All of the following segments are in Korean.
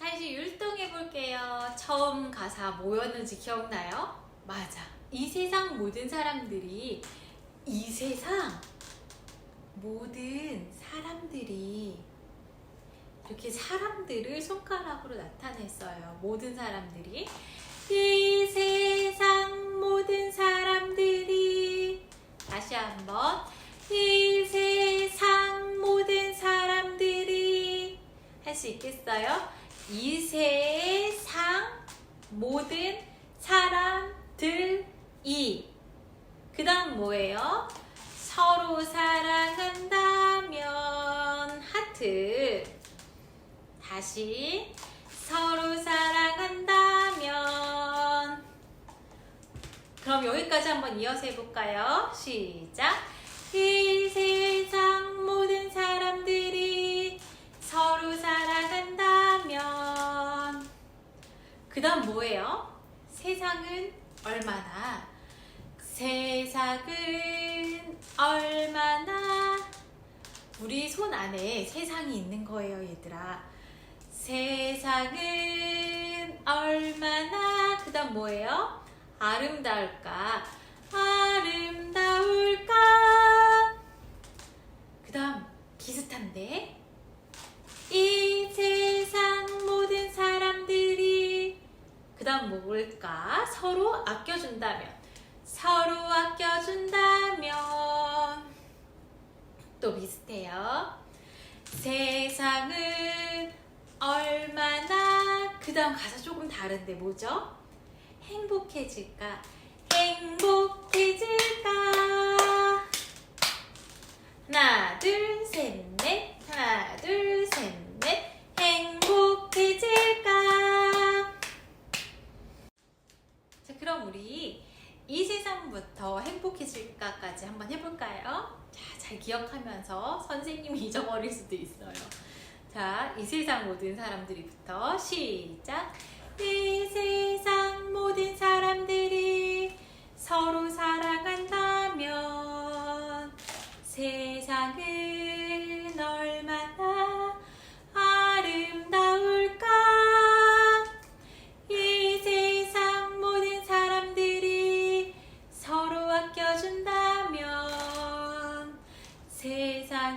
다시 율동해 볼게요. 처음 가사 뭐였는지 기억나요? 맞아. 이 세상 모든 사람들이 이 세상 모든 사람들이 이렇게 사람들을 손가락으로 나타냈어요. 모든 사람들이 이 세상 모든 사람들이 다시 한번 이 세상 모든 사람들이 할 수 있겠어요? 이 세상 모든 사람들이. 그 다음 뭐예요? 서로 사랑한다면 하트. 다시. 서로 사랑한다면. 그럼 여기까지 한번 이어서 해볼까요? 시작. 이 세상 뭐예요? 세상은 얼마나? 세상은 얼마나? 우리 손 안에 세상이 있는 거예요 얘들아. 세상은 얼마나? 그 다음 뭐예요? 아름다울까? 아름다울까? 그 다음 비슷한데? 이 뭘까? 서로 아껴준다면. 서로 아껴준다면. 또 비슷해요. 세상은 얼마나 그 다음 가사 조금 다른데 뭐죠? 행복해질까? 행복해질까? 하나 둘 셋 넷 하나 둘 셋 넷 행복해질까 자 그럼 우리 이 세상부터 행복해질까까지 한번 해볼까요? 자 잘 기억하면서 선생님이 잊어버릴 수도 있어요. 자 이 세상 모든 사람들이부터 시작. 이 세상 모든 사람들이 서로 사랑한다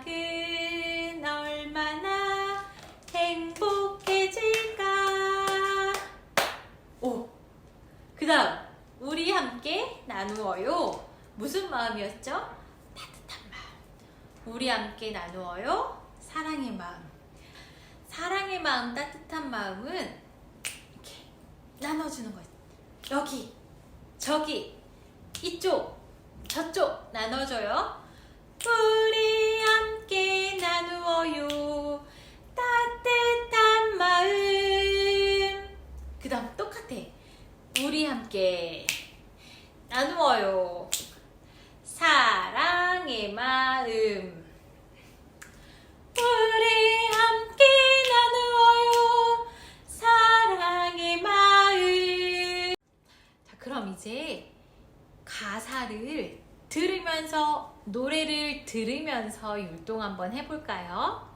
세상은 얼마나 행복해질까? 오, 그 다음 우리 함께 나누어요. 무슨 마음이었죠? 따뜻한 마음. 우리 함께 나누어요. 사랑의 마음. 사랑의 마음 따뜻한 마음은 이렇게 나눠주는 거예요 여기 저기 이쪽 저쪽 나눠줘요. 우리 나누어요. 따뜻한 마음. 그 다음 똑같아. 우리 함께 나누어요 들으면서 율동 한번 해볼까요?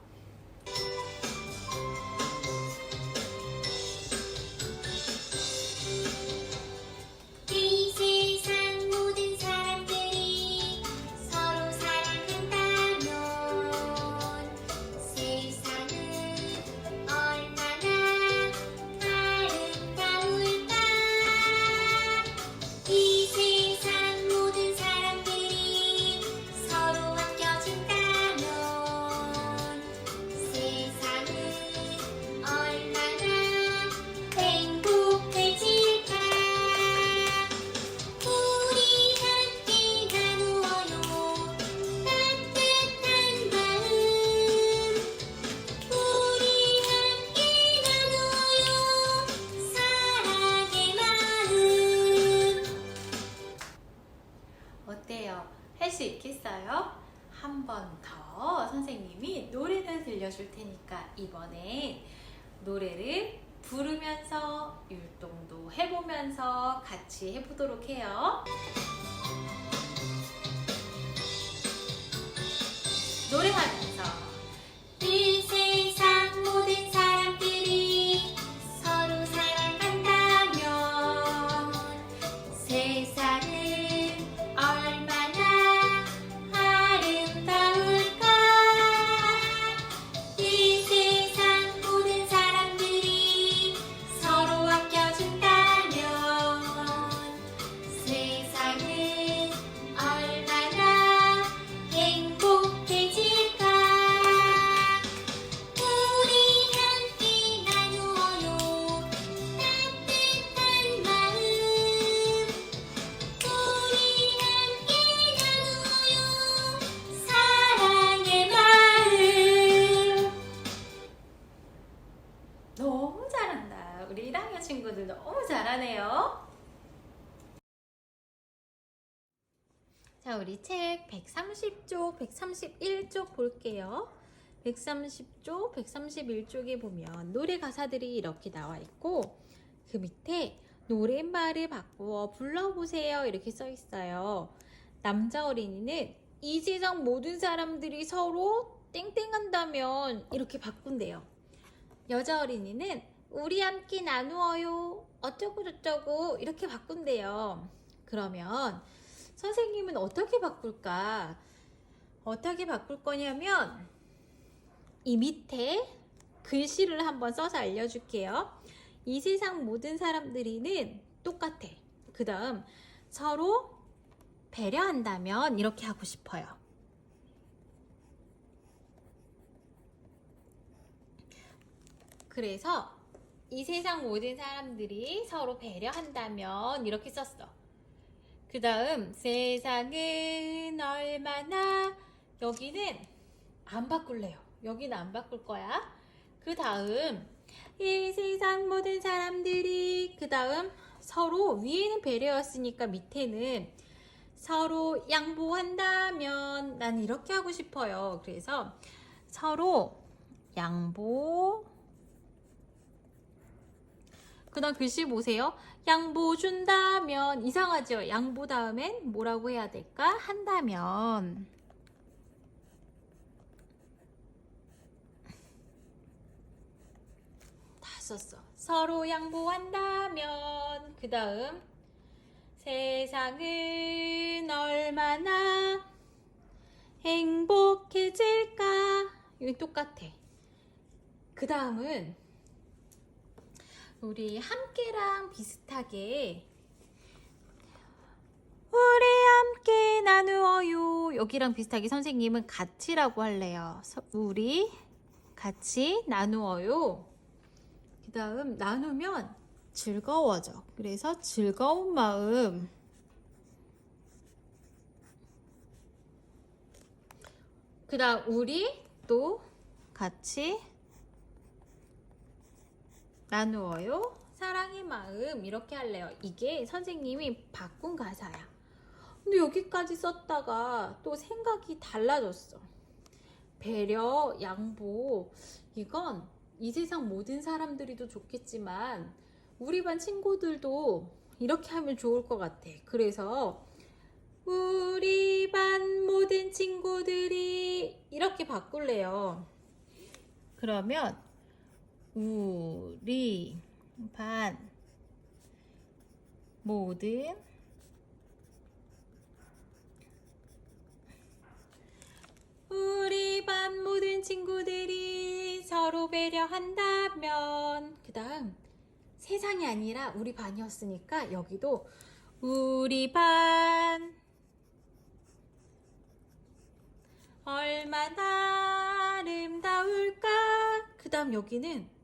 한 번 더 선생님이 노래를 들려줄 테니까 이번에 노래를 부르면서 율동도 해보면서 같이 해보도록 해요. 잘하네요. 자, 우리 책 130쪽, 131쪽 볼게요. 130쪽, 131쪽에 보면 노래 가사들이 이렇게 나와 있고 그 밑에 노랫말을 바꾸어 불러보세요 이렇게 써 있어요. 남자 어린이는 이 세상 모든 사람들이 서로 땡땡한다면 이렇게 바꾼대요. 여자 어린이는 우리 함께 나누어요 어쩌고 저쩌고 이렇게 바꾼대요. 그러면 선생님은 어떻게 바꿀까? 어떻게 바꿀 거냐면 이 밑에 글씨를 한번 써서 알려줄게요. 이 세상 모든 사람들이는 똑같아. 그 다음 서로 배려한다면 이렇게 하고 싶어요. 그래서 이 세상 모든 사람들이 서로 배려한다면 이렇게 썼어. 그 다음 세상은 얼마나 여기는 안 바꿀래요. 여기는 안 바꿀 거야. 그 다음 이 세상 모든 사람들이 그 다음 서로 위에는 배려였으니까 밑에는 서로 양보한다면 난 이렇게 하고 싶어요. 그래서 서로 양보 그 다음 글씨 보세요. 양보 준다면 이상하죠? 양보 다음엔 뭐라고 해야 될까? 한다면 다 썼어. 서로 양보한다면 그 다음 세상은 얼마나 행복해질까? 이건 똑같아. 그 다음은 우리 함께랑 비슷하게 우리 함께 나누어요. 여기랑 비슷하게 선생님은 같이라고 할래요. 서- 우리 같이 나누어요. 그 다음 나누면 즐거워져. 그래서 즐거운 마음. 그 다음 우리 또 같이 나누어요. 사랑의 마음 이렇게 할래요. 이게 선생님이 바꾼 가사야. 근데 여기까지 썼다가 또 생각이 달라졌어. 배려, 양보 이건 이 세상 모든 사람들이도 좋겠지만 우리 반 친구들도 이렇게 하면 좋을 것 같아. 그래서 우리 반 모든 친구들이 이렇게 바꿀래요. 그러면 우리 반 모든 우리 반 모든 친구들이 서로 배려한다면 그 다음 세상이 아니라 우리 반이었으니까 여기도 우리 반. 얼마나 아름다울까? 그 다음 여기는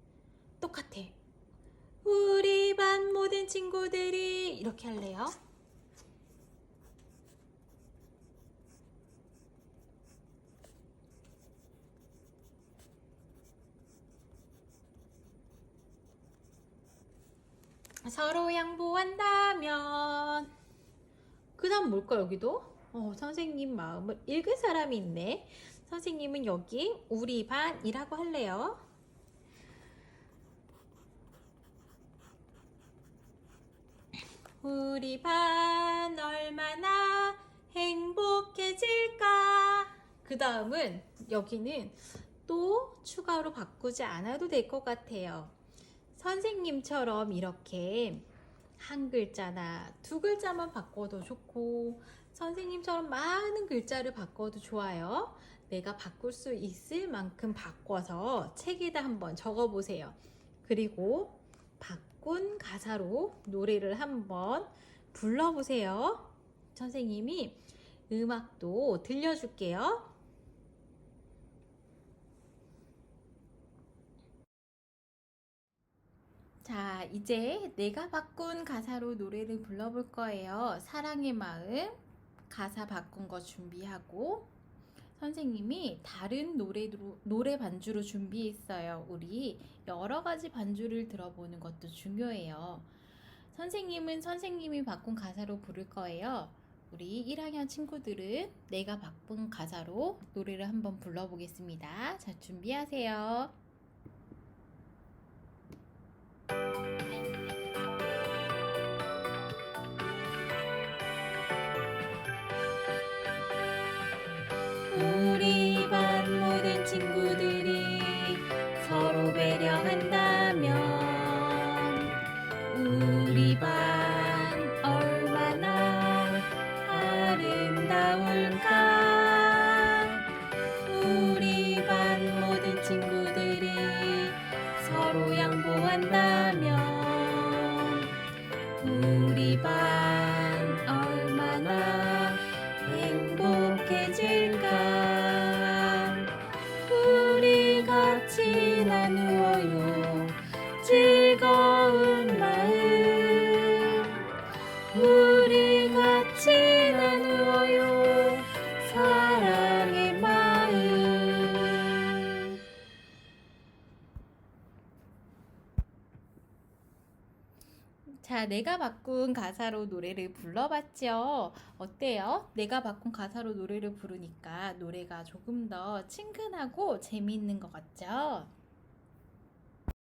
똑같아. 우리 반 모든 친구들이 이렇게 할래요? 서로 양보한다면. 그 다음 뭘까 여기도? 어, 선생님 마음을 읽을 사람이 있네. 선생님은 여기 우리 반이라고 할래요 우리 반 얼마나 행복해질까 그 다음은 여기는 또 추가로 바꾸지 않아도 될 것 같아요 선생님처럼 이렇게 한 글자나 두 글자만 바꿔도 좋고 선생님처럼 많은 글자를 바꿔도 좋아요. 내가 바꿀 수 있을 만큼 바꿔서 책에다 한번 적어 보세요. 그리고 바 꾼 가사로 노래를 한번 불러보세요. 선생님이 음악도 들려줄게요. 자, 이제 내가 바꾼 가사로 노래를 불러볼 거예요. 사랑의 마음 가사 바꾼 거 준비하고 선생님이 다른 노래로, 노래 반주로 준비했어요. 우리 여러 가지 반주를 들어보는 것도 중요해요. 선생님은 선생님이 바꾼 가사로 부를 거예요. 우리 1학년 친구들은 내가 바꾼 가사로 노래를 한번 불러보겠습니다. 자, 준비하세요. 만나면 내가 바꾼 가사로 노래를 불러봤죠. 어때요? 내가 바꾼 가사로 노래를 부르니까 노래가 조금 더 친근하고 재미있는 것 같죠?